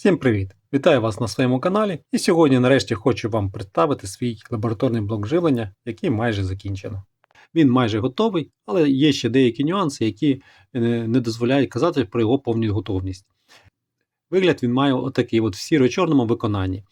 Всім привіт! Вітаю вас на своєму каналі. І сьогодні нарешті хочу вам представити свій лабораторний блок живлення, який майже закінчено. Він майже готовий, але є ще деякі нюанси, які е, не дозволяють казати про його повну готовність. Вигляд він має отакий от в сіро-чорному виконанні.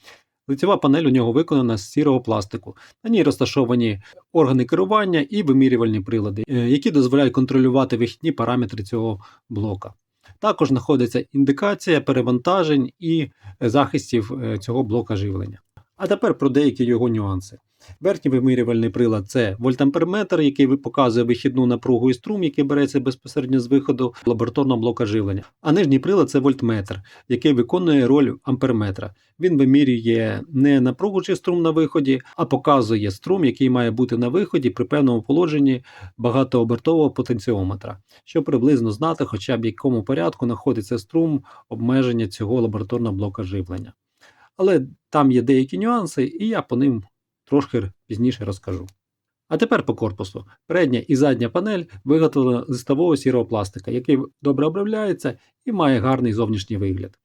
Лицева панель у нього виконана з сірого пластику. На ній розташовані органи керування і вимірювальні прилади, е, які дозволяють контролювати вихідні параметри цього блока. Також знаходиться індикація перевантажень і захистів е, цього блока живлення. А тепер про деякі його нюанси. Верхній вимірювальний прилад це вольтамперметр, який показує вихідну напругу і струм, який береться безпосередньо з виходу лабораторного блока живлення. А нижній прилад це вольтметр, який виконує роль амперметра. Він вимірює не напругу чи струм на виході, а показує струм, який має бути на виході при певному положенні багатообертового потенціометра, щоб приблизно знати, хоча б в якому порядку знаходиться струм обмеження цього лабораторного блока живлення. Але там є деякі нюанси, і я по ним трошки пізніше розкажу. А тепер по корпусу. Передня і задня панель виготовлена з листового сірого пластика, який добре обробляється і має гарний зовнішній вигляд.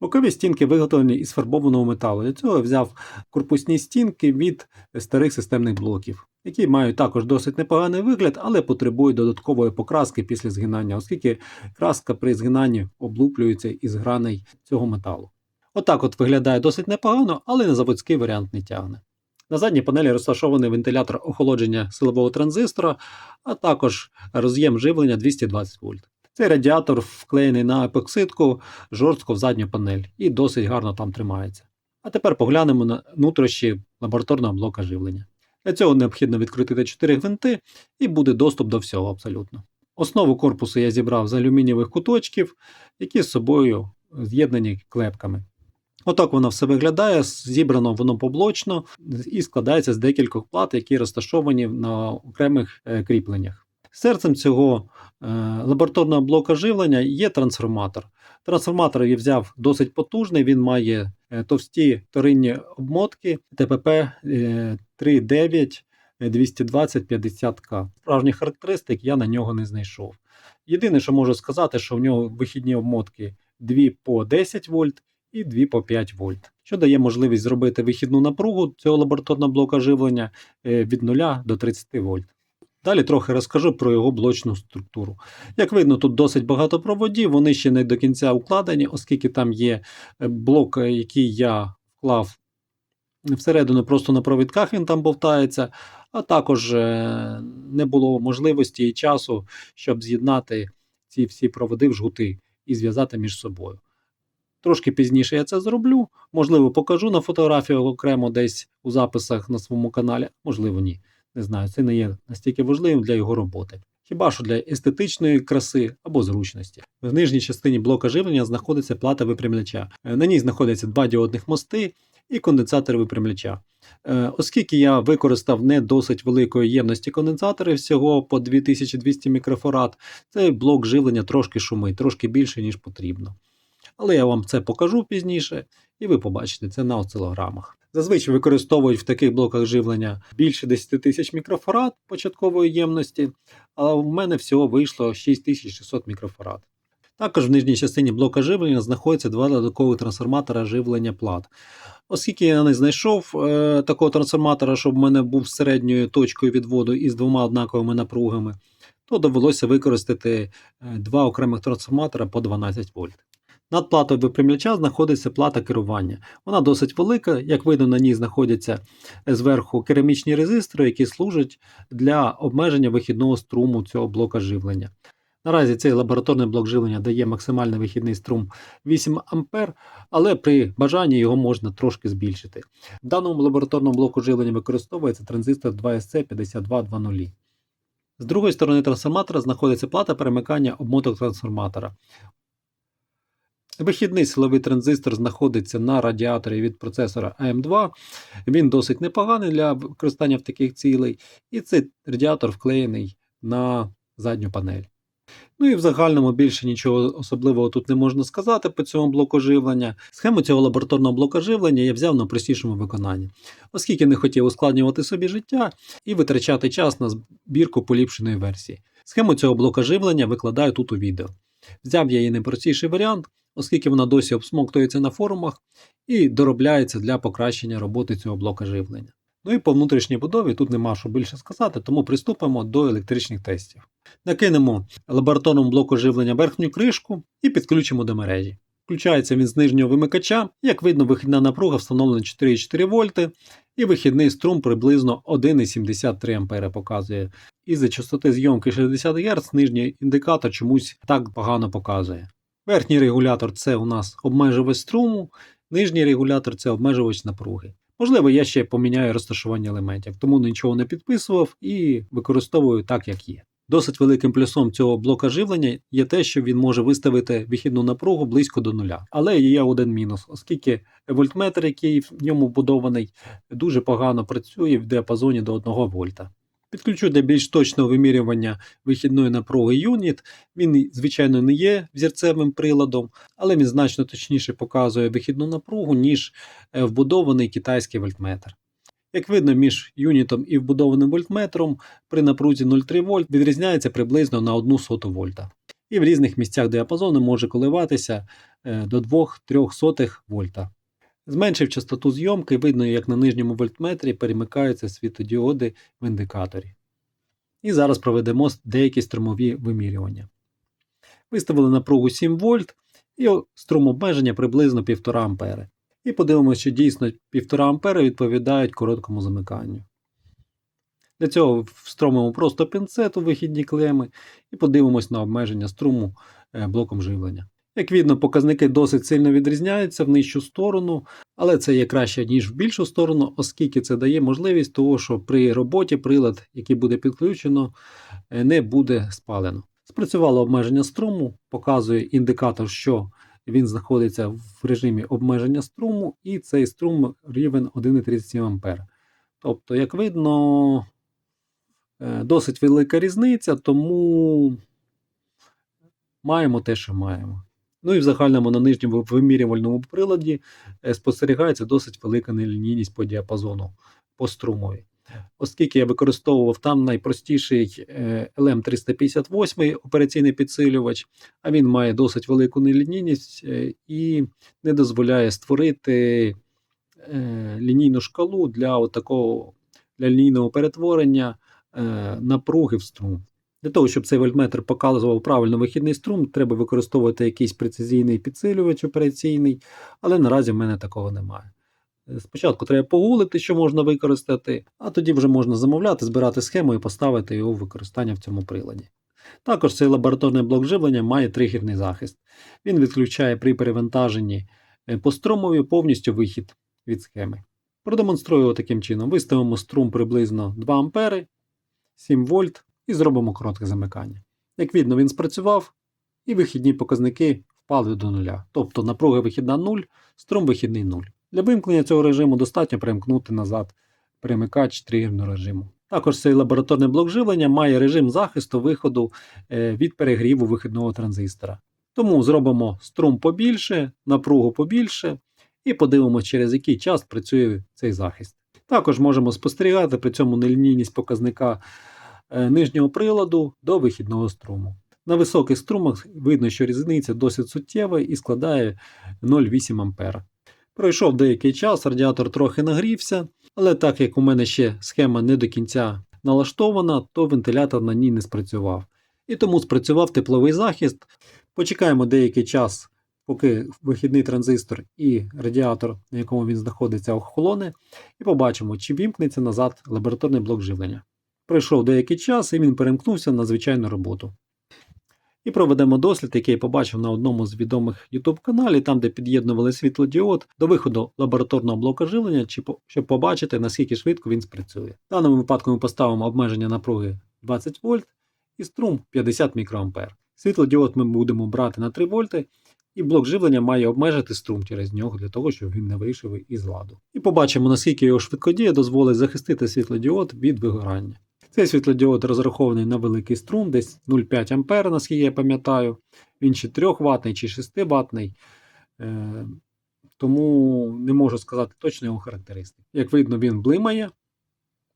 Бокові стінки виготовлені із фарбованого металу. Для цього я взяв корпусні стінки від старих системних блоків, які мають також досить непоганий вигляд, але потребують додаткової покраски після згинання, оскільки краска при згинанні облуплюється із граней цього металу. Отак от виглядає досить непогано, але на заводський варіант не тягне. На задній панелі розташований вентилятор охолодження силового транзистора, а також роз'єм живлення 220 вольт. Цей радіатор вклеєний на епоксидку жорстко в задню панель і досить гарно там тримається. А тепер поглянемо на нутрощі лабораторного блока живлення. Для цього необхідно відкрутити 4 гвинти і буде доступ до всього абсолютно. Основу корпусу я зібрав з алюмінієвих куточків, які з собою з'єднані клепками. Отак воно все виглядає, зібрано воно поблочно і складається з декількох плат, які розташовані на окремих е, кріпленнях. Серцем цього е, лабораторного блока живлення є трансформатор. Трансформатор я взяв досить потужний, він має е, товсті вторинні обмотки ТПП е, 3.9 220-50К. Справжніх характеристик я на нього не знайшов. Єдине, що можу сказати, що в нього вихідні обмотки 2 по 10 вольт і 2 по 5 вольт, що дає можливість зробити вихідну напругу цього лабораторного блока живлення е, від 0 до 30 вольт. Далі трохи розкажу про його блочну структуру. Як видно, тут досить багато проводів, вони ще не до кінця укладені, оскільки там є е, блок, е, який я вклав всередину просто на провідках він там бовтається, а також не було можливості і часу, щоб з'єднати ці всі проводи в жгути і зв'язати між собою. Трошки пізніше я це зроблю, можливо, покажу на фотографіях окремо десь у записах на своєму каналі, можливо, ні. Не знаю, це не є настільки важливим для його роботи. Хіба що для естетичної краси або зручності. В нижній частині блока живлення знаходиться плата випрямляча. Е, На ній знаходяться два діодних мости і конденсатор випрямляча. Е, Оскільки я використав не досить великої ємності конденсатори, всього по 2200 мікрофарад, цей блок живлення трошки шумить, трошки більше, ніж потрібно. Але я вам це покажу пізніше, і ви побачите це на осцилограмах. Зазвичай використовують в таких блоках живлення більше 10 тисяч мікрофарад початкової ємності, але в мене всього вийшло 6600 мікрофарад. Також в нижній частині блока живлення знаходяться два додаткових трансформатора живлення плат. Оскільки я не знайшов е, такого трансформатора, щоб в мене був середньою точкою відводу із двома однаковими напругами, то довелося використати е, два окремих трансформатора по 12 вольт. Над платою випрямляча знаходиться плата керування. Вона досить велика, як видно, на ній знаходяться зверху керамічні резистори, які служать для обмеження вихідного струму цього блока живлення. Наразі цей лабораторний блок живлення дає максимальний вихідний струм 8 А, але при бажанні його можна трошки збільшити. В даному лабораторному блоку живлення використовується транзистор 2SC5220. З другої сторони трансформатора знаходиться плата перемикання обмоток трансформатора. Вихідний силовий транзистор знаходиться на радіаторі від процесора AM2. Він досить непоганий для використання в таких цілей, і цей радіатор вклеєний на задню панель. Ну і в загальному більше нічого особливого тут не можна сказати по цьому блоку живлення. Схему цього лабораторного блока живлення я взяв на простішому виконанні, оскільки не хотів ускладнювати собі життя і витрачати час на збірку поліпшеної версії. Схему цього блока живлення викладаю тут у відео. Взяв я її найпростіший варіант, оскільки вона досі обсмоктується на форумах і доробляється для покращення роботи цього блока живлення. Ну і по внутрішній будові тут нема що більше сказати, тому приступимо до електричних тестів. Накинемо лабораторному блоку живлення верхню кришку і підключимо до мережі. Включається він з нижнього вимикача. Як видно, вихідна напруга встановлена 4,4 вольти, і вихідний струм приблизно 1,73 А показує. Із-за частоти зйомки 60 Гц нижній індикатор чомусь так погано показує. Верхній регулятор це у нас обмежувач струму, нижній регулятор це обмежувач напруги. Можливо, я ще поміняю розташування елементів, тому нічого не підписував і використовую так, як є. Досить великим плюсом цього блока живлення є те, що він може виставити вихідну напругу близько до нуля. Але є один мінус, оскільки вольтметр, який в ньому вбудований, дуже погано працює в діапазоні до 1 вольта. Підключу для більш точного вимірювання вихідної напруги юніт. Він, звичайно, не є взірцевим приладом, але він значно точніше показує вихідну напругу, ніж е, вбудований китайський вольтметр. Як видно, між юнітом і вбудованим вольтметром при напрузі 0,3 вольт відрізняється приблизно на 1 соту вольта. І в різних місцях діапазону може коливатися е, до 2-3 сотих вольта. Зменшив частоту зйомки, видно, як на нижньому вольтметрі перемикаються світодіоди в індикаторі. І зараз проведемо деякі струмові вимірювання. Виставили напругу 7 вольт і струм обмеження приблизно 1,5 А. І подивимося, чи дійсно 1,5 А відповідають короткому замиканню. Для цього встромимо просто пінцет у вихідні клеми і подивимось на обмеження струму е, блоком живлення. Як видно, показники досить сильно відрізняються в нижчу сторону, але це є краще, ніж в більшу сторону, оскільки це дає можливість того, що при роботі прилад, який буде підключено, е, не буде спалено. Спрацювало обмеження струму, показує індикатор, що він знаходиться в режимі обмеження струму, і цей струм рівень 1,37 А. Тобто, як видно, е, досить велика різниця, тому маємо те, що маємо. Ну і в загальному на нижньому вимірювальному приладі е, спостерігається досить велика нелінійність по діапазону по струмові. Оскільки я використовував там найпростіший е, LM358 операційний підсилювач, а він має досить велику нелінійність е, і не дозволяє створити лінійну шкалу для такого для лінійного перетворення напруги в струм. Для того, щоб цей вольтметр показував правильно вихідний струм, треба використовувати якийсь прецизійний підсилювач операційний, але наразі в мене такого немає. Е, спочатку треба погулити, що можна використати, а тоді вже можна замовляти, збирати схему і поставити його в використання в цьому приладі. Також цей лабораторний блок живлення має тригерний захист. Він відключає при перевантаженні е, по струмові повністю вихід від схеми. Продемонструю його таким чином. Виставимо струм приблизно 2 А, 7 вольт і зробимо коротке замикання. Як видно, він спрацював, і вихідні показники впали до нуля. Тобто напруга вихідна 0, струм вихідний 0. Для вимкнення цього режиму достатньо перемкнути назад перемикач тригерного режиму. Також цей лабораторний блок живлення має режим захисту виходу е, від перегріву вихідного транзистора. Тому зробимо струм побільше, напругу побільше, і подивимося, через який час працює цей захист. Також можемо спостерігати при цьому нелінійність показника нижнього приладу до вихідного струму. На високих струмах видно, що різниця досить суттєва і складає 0,8 А. Пройшов деякий час, радіатор трохи нагрівся, але так як у мене ще схема не до кінця налаштована, то вентилятор на ній не спрацював. І тому спрацював тепловий захист. Почекаємо деякий час, поки вихідний транзистор і радіатор, на якому він знаходиться, охолоне, і побачимо, чи вімкнеться назад лабораторний блок живлення. Пройшов деякий час і він перемкнувся на звичайну роботу. І проведемо дослід, який я побачив на одному з відомих YouTube каналів, там де під'єднували світлодіод до виходу лабораторного блока живлення, щоб побачити, наскільки швидко він спрацює. В даному випадку ми поставимо обмеження напруги 20 вольт і струм 50 мікроампер. Світлодіод ми будемо брати на 3 вольти, і блок живлення має обмежити струм через нього для того, щоб він не вийшов із ладу. І побачимо, наскільки його швидкодія дозволить захистити світлодіод від вигорання. Цей світлодіод розрахований на великий струм, десь 0,5 А, наскільки я пам'ятаю. Він чи 3 ватний, чи 6 ватний. Е, тому не можу сказати точно його характеристики. Як видно, він блимає.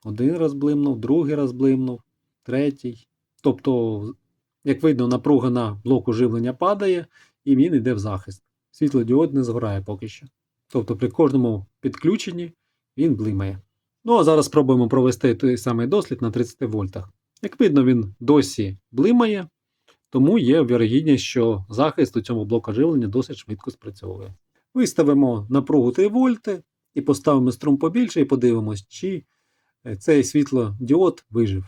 Один раз блимнув, другий раз блимнув, третій. Тобто, як видно, напруга на блоку живлення падає і він йде в захист. світлодіод не згорає поки що. Тобто при кожному підключенні він блимає. Ну а зараз спробуємо провести той самий дослід на 30 вольтах. Як видно, він досі блимає, тому є вірогідність, що захист у цьому блоку живлення досить швидко спрацьовує. Виставимо напругу 3 вольти і поставимо струм побільше і подивимось, чи е, цей світлодіод вижив.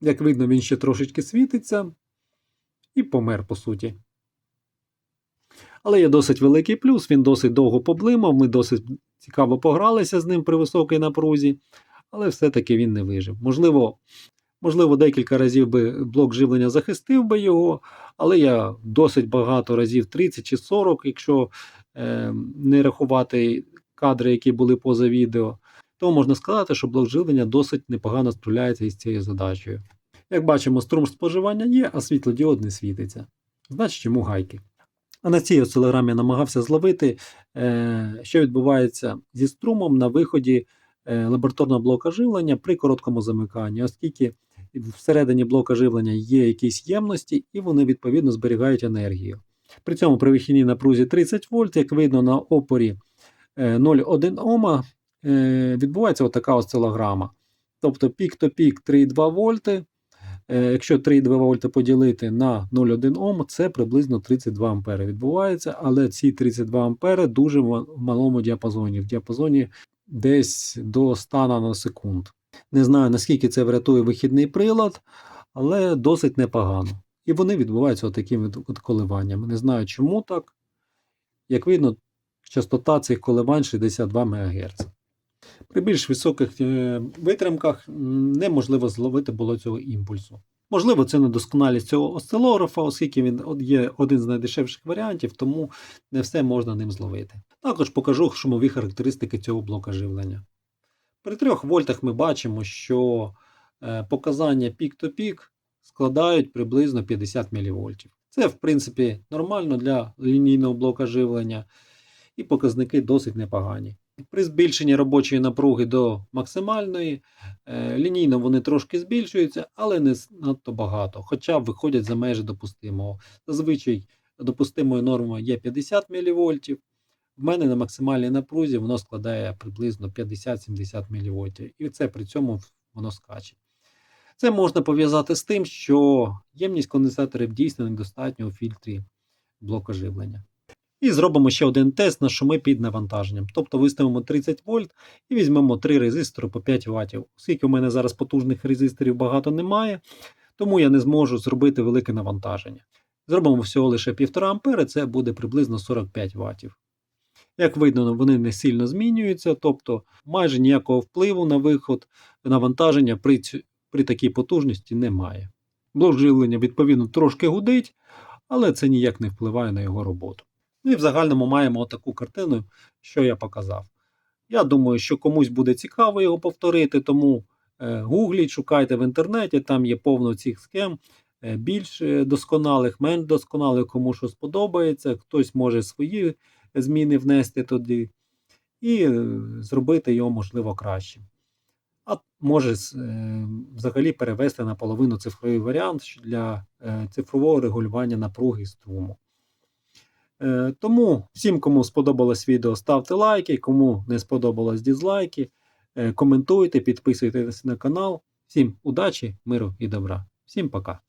Як видно, він ще трошечки світиться і помер по суті. Але є досить великий плюс, він досить довго поблимав, ми досить цікаво погралися з ним при високій напрузі, але все-таки він не вижив. Можливо, можливо, декілька разів би блок живлення захистив би його, але я досить багато разів 30 чи 40, якщо е, не рахувати кадри, які були поза відео, то можна сказати, що блок живлення досить непогано справляється із цією задачею. Як бачимо, струм споживання є, а світлодіод не світиться. Значить, чому гайки? А на цій осцилограмі намагався зловити, е, що відбувається зі струмом на виході е, лабораторного блока живлення при короткому замиканні, оскільки всередині блока живлення є якісь ємності, і вони відповідно зберігають енергію. При цьому при вихідній напрузі 30 вольт, як видно на опорі е, 0,1 Ома, е, відбувається отака осцилограма. Тобто пік-то-пік 3,2 вольти. Е, Якщо 3,2 вольта поділити на 0,1 Ом, це приблизно 32 ампери відбувається, але ці 32 ампери дуже в малому діапазоні, в діапазоні десь до 100 наносекунд. Не знаю, наскільки це врятує вихідний прилад, але досить непогано. І вони відбуваються такими коливаннями. Не знаю, чому так. Як видно, частота цих коливань 62 МГц. При більш високих е, витримках неможливо зловити було цього імпульсу. Можливо, це недосконалість цього осцилографа, оскільки він є один з найдешевших варіантів, тому не все можна ним зловити. Також покажу шумові характеристики цього блока живлення. При 3 вольтах ми бачимо, що е, показання пік-то-пік складають приблизно 50 мВ. Це, в принципі, нормально для лінійного блока живлення, і показники досить непогані. При збільшенні робочої напруги до максимальної, е, лінійно вони трошки збільшуються, але не надто багато, хоча виходять за межі допустимого. Зазвичай допустимою нормою є 50 мВ. В мене на максимальній напрузі воно складає приблизно 50-70 мВ. І це при цьому воно скаче. Це можна пов'язати з тим, що ємність конденсаторів дійсно недостатньо у фільтрі блока живлення. І зробимо ще один тест на шуми під навантаженням. Тобто виставимо 30 вольт і візьмемо 3 резистори по 5 Вт. Оскільки у мене зараз потужних резисторів багато немає, тому я не зможу зробити велике навантаження. Зробимо всього лише 1,5 А, це буде приблизно 45 Вт. Як видно, вони не сильно змінюються, тобто майже ніякого впливу на виход навантаження при, при такій потужності немає. Блок живлення, відповідно, трошки гудить, але це ніяк не впливає на його роботу. Ну і в загальному маємо таку картину, що я показав. Я думаю, що комусь буде цікаво його повторити, тому е, гугліть, шукайте в інтернеті, там є повно цих схем, е, більш е, досконалих, менш досконалих, кому що сподобається, хтось може свої зміни внести туди і зробити його, можливо, кращим. А може взагалі перевести на половину цифровий варіант для цифрового регулювання напруги і струму. Е, Тому всім, кому сподобалось відео, ставте лайки, кому не сподобалось дізлайки, е, коментуйте, підписуйтесь на канал. Всім удачі, миру і добра. Всім пока.